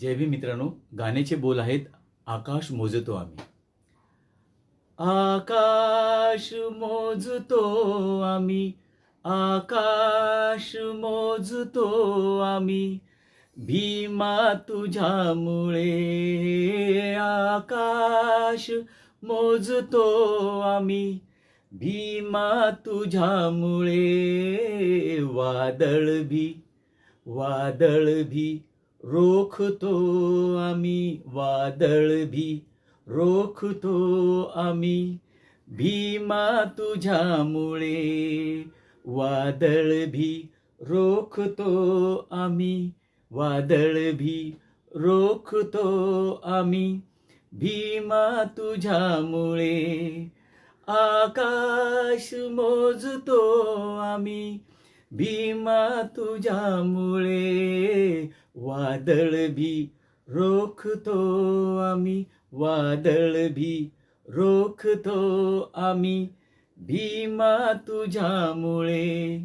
जय भी मित्रांनो गाण्याचे बोल आहेत आकाश मोजतो आम्ही. आकाश मोजतो आम्ही आकाश मोजतो आम्ही. भीमा तुझ्यामुळे आकाश मोजतो आम्ही. भीमा तुझ्यामुळे वादळ भी वादळ भी. रोखतो आम्ही वादळ भी रोखतो आम्ही भीमा तुझ्यामुळे. वादळ भी रोखतो आम्ही वादळ भी रोखतो आम्ही भीमा तुझ्यामुळे. आकाश मोजतो आम्ही भीमा तुझ्यामुळे. वादळ भी रोखतो आम्ही वादळ भी रोखतो आम्ही. भीमा तुझ्यामुळे